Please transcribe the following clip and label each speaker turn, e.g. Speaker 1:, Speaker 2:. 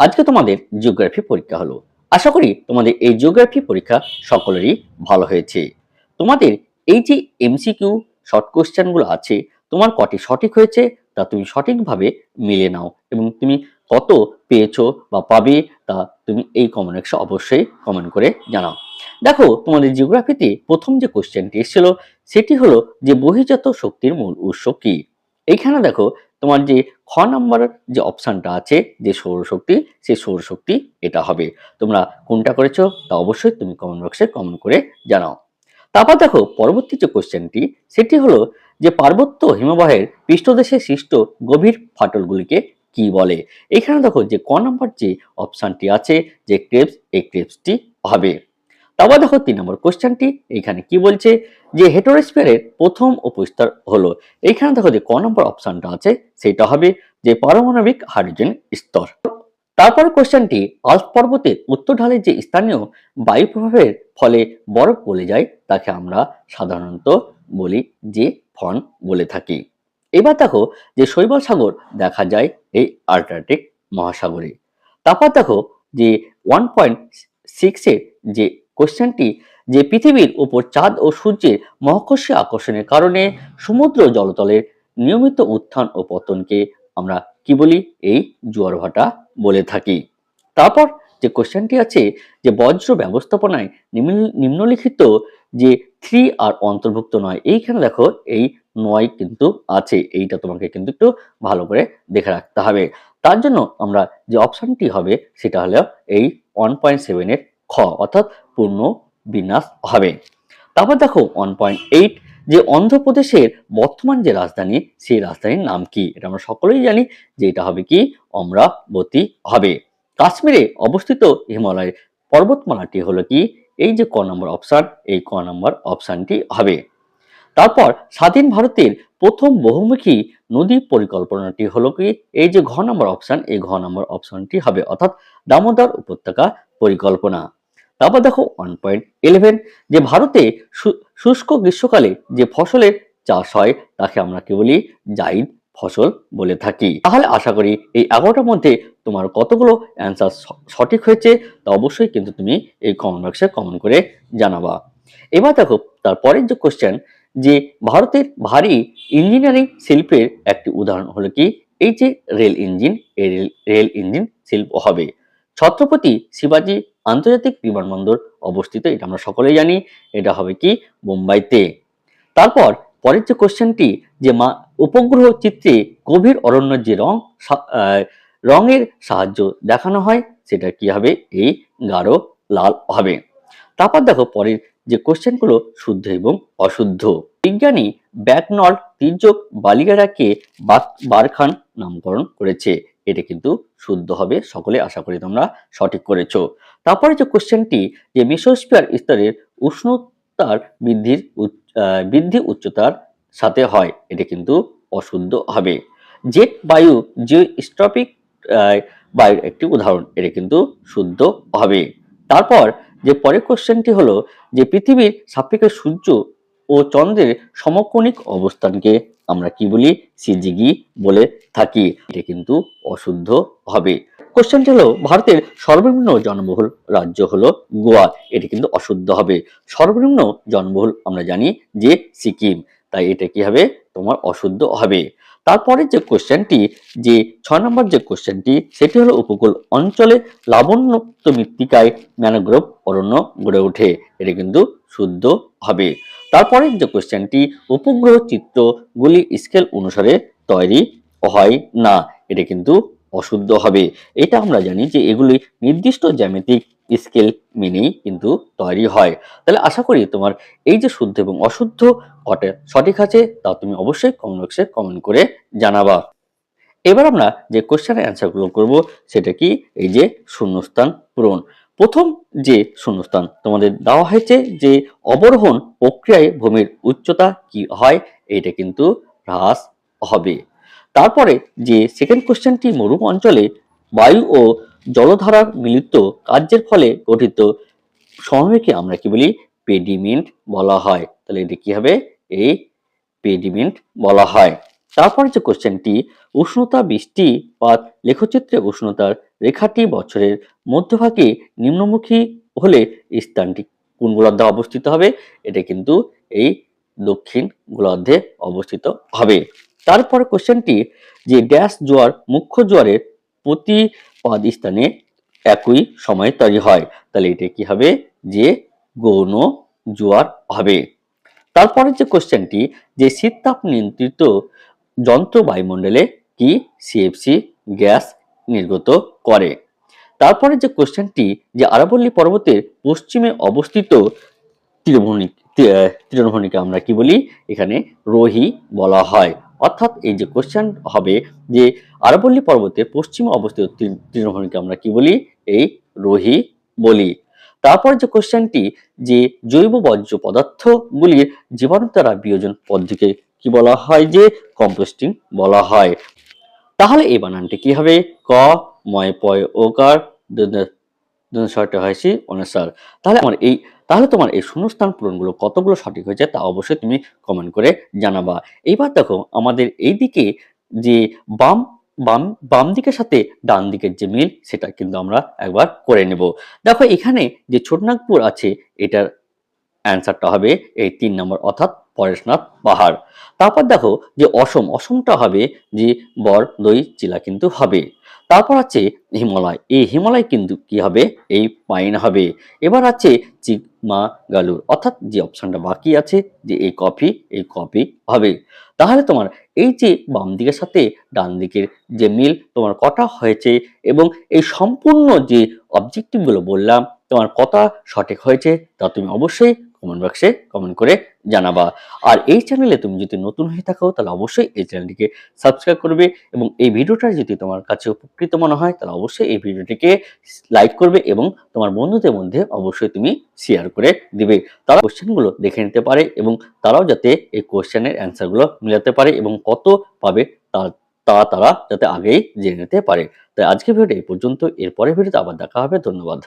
Speaker 1: আজকে তোমাদের জিওগ্রাফি পরীক্ষা হলো। আশা করি তোমাদের এই জিওগ্রাফি পরীক্ষা সকলেরই ভালো হয়েছে। তোমাদের এই যে এমসিকিউ শর্ট কোশ্চেনগুলো আছে, তোমার কটি সঠিক হয়েছে তা তুমি সঠিকভাবে মিলে নাও এবং তুমি কত পেয়েছ বা পাবে তা তুমি এই কমেন্ট বক্সে অবশ্যই কমেন্ট করে জানাও। দেখো, তোমাদের জিওগ্রাফিতে প্রথম যে কোশ্চেনটি এসেছিল, সেটি হলো যে বহির্জাত শক্তির মূল উৎস কি? এইখানে দেখো তোমার যে খ নম্বর যে অপশানটা আছে, যে সৌরশক্তি সেই সৌরশক্তি এটা হবে। তোমরা কোনটা করেছ তা অবশ্যই তুমি কমেন্ট বক্সে কমেন্ট করে জানাও। তারপর দেখো, পরবর্তী যে কোশ্চেনটি সেটি হলো যে পার্বত্য হিমবাহের পৃষ্ঠদেশে সৃষ্ট গভীর ফাটলগুলিকে কি বলে? এখানে দেখো যে ক নম্বর যে অপশানটি আছে, যে ক্রেপস, এই ক্রেপসটি হবে। তারপর দেখো তিন নম্বর কোশ্চেনটি এখানে কি বলছে যে হেটোরোস্ফিয়ারের প্রথম উপস্তর হলো। এইখানে দেখো যে ক নম্বর অপশনটা আছে, সেটা হবে যে পারমাণবিক হাইড্রোজেন স্তর। তারপর কোশ্চেনটি আল্প পর্বতের উত্তর ঢালের যে স্থানীয় বায়ু প্রভাবের ফলে বরফ গলে যায়, তাকে আমরা সাধারণত বলি যে ফন বলে থাকি। এবার দেখো যে শৈবাল সাগর দেখা যায় এই আর্কটিক মহাসাগরে। তারপর দেখো যে ওয়ান পয়েন্ট সিক্সের যে কোশ্চেনটি যে পৃথিবীর উপর চাঁদ ও সূর্যের মহাকর্ষীয় আকর্ষণের কারণে সমুদ্র জলতলের নিয়মিত উত্থান ও পতনকে আমরা কি বলি? এই জোয়ার ভাটা বলে থাকি। তারপর যে কোশ্চেনটি আছে যে বজ্র ব্যবস্থাপনায় নিম্ন- নিম্নলিখিত যে থ্রি আর অন্তর্ভুক্ত নয়, এইখানে দেখো এই নয় কিন্তু আছে, এইটা তোমাকে কিন্তু একটু ভালো করে দেখে রাখতে হবে। তার জন্য আমরা যে অপশনটি হবে, সেটা হলো এই ওয়ান পয়েন্ট সেভেনের খ অর্থাৎ পূর্ণ বিন্যাস হবে। তারপর দেখো ওয়ান পয়েন্ট এইট যে অন্ধ্রপ্রদেশের বর্তমান যে রাজধানী, সেই রাজধানীর নাম কি? এটা আমরা সকলেই জানি যে এটা হবে কি? অমরাবতী হবে। কাশ্মীরে অবস্থিত হিমালয় পর্বতমালাটি হলো কি? এই যে ক নম্বর অপশন এই ক নম্বর অপশনটি হবে। তারপর স্বাধীন ভারতের প্রথম বহুমুখী নদী পরিকল্পনাটি হলো কি? এই যে ঘ নম্বর অপশন এই ঘ নম্বর অপশনটি হবে। অর্থাৎ দামোদর উপত্যকা পরিকল্পনা। তারপর দেখো ওয়ান পয়েন্ট ইলেভেন যে ভারতে শুষ্ক গ্রীষ্মকালে যে ফসলের চাষ হয়, তাকে আমরা কি বলি? জাইদ ফসল বলে থাকি। তাহলে আশা করি এই এগারোটার মধ্যে তোমার কতগুলো অ্যান্সার সঠিক হয়েছে, তা অবশ্যই কিন্তু তুমি এই কমেন্ট বক্সে কমেন্ট করে জানাবা। এবার দেখো তারপরের যে কোশ্চেন যে ভারতের ভারী ইঞ্জিনিয়ারিং শিল্পের একটি উদাহরণ হলো কি? এই যে রেল ইঞ্জিন এই রেল ইঞ্জিন শিল্প হবে। ছত্রপতি শিবাজি আন্তর্জাতিক বিমানবন্দর অবস্থিত, এটা আমরা সকলেই জানি। এটা হবে কি? মুম্বাইতে। তারপর পরের যে কোশ্চেনটি যে মা, উপগ্রহ চিত্রে গভীর অরণ্যের যে রং রঙের সাহায্য দেখানো হয়, সেটা কি হবে? এই গাঢ় লাল হবে। তারপর দেখো পরের যে কোশ্চেনগুলো শুদ্ধ এবং অশুদ্ধ। বিজ্ঞানী ব্যাকনল তির্যক বালিগারাকে বারখান নামকরণ করেছে। এটা কিন্তু শুদ্ধ হবে, সকলে আশা করি তোমরা সঠিক করেছ। তারপরে যে কোশ্চেনটি যে মিসোস্ফিয়ার স্তরের উষ্ণতার বৃদ্ধির বৃদ্ধি উচ্চতার সাথে হয়, এটা কিন্তু অশুদ্ধ হবে। জেট বায়ু জিওস্ট্রপিক বায়ুর একটি উদাহরণ, এটা কিন্তু শুদ্ধ হবে। তারপর যে পরের কোশ্চেনটি হলো, যে পৃথিবীর সাপেক্ষে সূর্য ও চন্দ্রের সমকোণিক অবস্থানকে আমরা কি বলি? সিজিগি বলে থাকি। এটা কিন্তু অশুদ্ধ হবে কোশ্চেনটি হলো, ভারতের সর্বনিম্ন জনবহুল রাজ্য হলো গোয়া। এটি কিন্তু অশুদ্ধ হবে। সর্বনিম্ন জনবহুল আমরা জানি যে সিকিম। তাই এটা কি হবে? তোমার অশুদ্ধ হবে। তারপরে যে কোশ্চেনটি যে ছয় নম্বর যে কোশ্চেনটি সেটি হলো উপকূল অঞ্চলে লাবণ্যক্ত মৃত্তিকায় ম্যানোগ্রোভ অরণ্য গড়ে ওঠে। এটা কিন্তু শুদ্ধ হবে। তারপরে যে কোশ্চেনটি উপগ্রহ চিত্রগুলি স্কেল অনুসারে তৈরি হয় না, এটা কিন্তু অশুদ্ধ হবে। এটা আমরা জানি যে এগুলি নির্দিষ্ট জ্যামিতিক স্কেল মেনেই কিন্তু তৈরি হয়। তাহলে আশা করি তোমার এই যে শুদ্ধ এবং অশুদ্ধ কটা সঠিক আছে, তা তুমি অবশ্যই কমেন্ট বক্সে কমেন্ট করে জানাবা। এবার আমরা যে কোশ্চেনের অ্যান্সারগুলো করব, সেটা কি? এই যে শূন্যস্থান পূরণ। প্রথম যে শূন্যস্থান তোমাদের দেওয়া হয়েছে যে অবরোহণ প্রক্রিয়ায় ভূমির উচ্চতা কি হয়, এটা কিন্তু হ্রাস হবে। তারপরে যে সেকেন্ড কোশ্চেনটি মরুম অঞ্চলে বায়ু ও জলধারার মিলিত কার্যের ফলে গঠিত সমবায়কে আমরা কি বলি? পেডিমেন্ট বলা হয়। তাহলে এটি কি হবে? এই পেডিমেন্ট বলা হয়। তারপরে যে কোশ্চেনটি উষ্ণতা বৃষ্টিপাত লেখচিত্রে উষ্ণতার রেখাটি বছরের মধ্যভাগে নিম্নমুখী হলে স্থানটি কোন গোলার্ধে অবস্থিত হবে? এটা কিন্তু এই দক্ষিণ গোলার্ধে অবস্থিত হবে। তারপরে কোশ্চেনটি যে ড্যাশ জোয়ার মুখ্য জোয়ারের প্রতিপাদ স্থানে একই সময়ে তৈরি হয়, তাহলে এটা কি হবে? যে গৌণ জোয়ার হবে। তারপরে যে কোশ্চেনটি যে শীততাপ নিয়ন্ত্রিত যন্ত্র বায়ুমণ্ডলে কি সিএফসি গ্যাস নির্গত করে। তারপরে যে কোশ্চেনটি যে আরাবল্লী পর্বতের পশ্চিমে অবস্থিত তৃণভূমি তৃণভূমিকে আমরা কি বলি? এখানে রোহি বলা হয়। অর্থাৎ এই যে কোশ্চেন হবে যে আরাবল্লী পর্বতের পশ্চিমে অবস্থিত তৃণ- তৃণভূমিকে আমরা কি বলি? এই রোহি বলি। তারপর যে কোশ্চেনটি যে জৈব বর্জ্য পদার্থগুলির জীবাণু দ্বারা বিয়োজন পদ্ধতিকে কি বলা হয়? যে কম্পোস্টিং বলা হয়। তাহলে এই বানানটি কি হবে? ক, ময়, পয়, ওকার ছয়টা হয়েছি অনুসার তাহলে আমার এই, তাহলে তোমার এই শূন্যস্থান পূরণগুলো কতগুলো সঠিক হয়েছে তা অবশ্যই তুমি কমেন্ট করে জানাবা। এইবার দেখো, আমাদের এই দিকে যে বাম বাম বাম দিকের সাথে ডান দিকের যে মিল, সেটা কিন্তু আমরা একবার করে নেব। দেখো, এখানে যে ছোটনাগপুর আছে, এটার অ্যান্সারটা হবে এই তিন নম্বর, অর্থাৎ পরেশনাথ পাহাড় তারপর দেখো যে অসম, অসমটা হবে যে বর দই চিলা কিন্তু হবে। তারপর আছে হিমালয়, এই হিমালয় কিন্তু কি হবে? এই পাইন হবে। এবার আছে চিকমা গালুর অর্থাৎ যে অপশানটা বাকি আছে যে এই কফি এই কফি হবে। তাহলে তোমার এই যে বাম দিকের সাথে ডান দিকের যে মিল তোমার কটা হয়েছে এবং এই সম্পূর্ণ যে অবজেক্টিভগুলো বললাম, তোমার কটা সঠিক হয়েছে তা তুমি অবশ্যই কমেন্ট বক্সে কমেন্ট করে জানাবা। আর এই চ্যানেলে তুমি যদি নতুন হয়ে থাকো, তাহলে অবশ্যই এই চ্যানেলটিকে সাবস্ক্রাইব করবে এবং এই ভিডিওটা যদি তোমার কাছে উপকৃত মনে হয়, তাহলে অবশ্যই এই ভিডিওটিকে লাইক করবে এবং তোমার বন্ধুদের মধ্যে অবশ্যই তুমি শেয়ার করে দিবে। তারা কোশ্চেনগুলো দেখে নিতে পারে এবং তারাও যাতে এই কোশ্চেনের অ্যান্সারগুলো মিলাতে পারে এবং কত পাবে তা তারা যাতে আগেই জেনে নিতে পারে। তাই আজকে ভিডিওটা এই পর্যন্ত। এরপরে ভিডিওতে আবার দেখা হবে। ধন্যবাদ।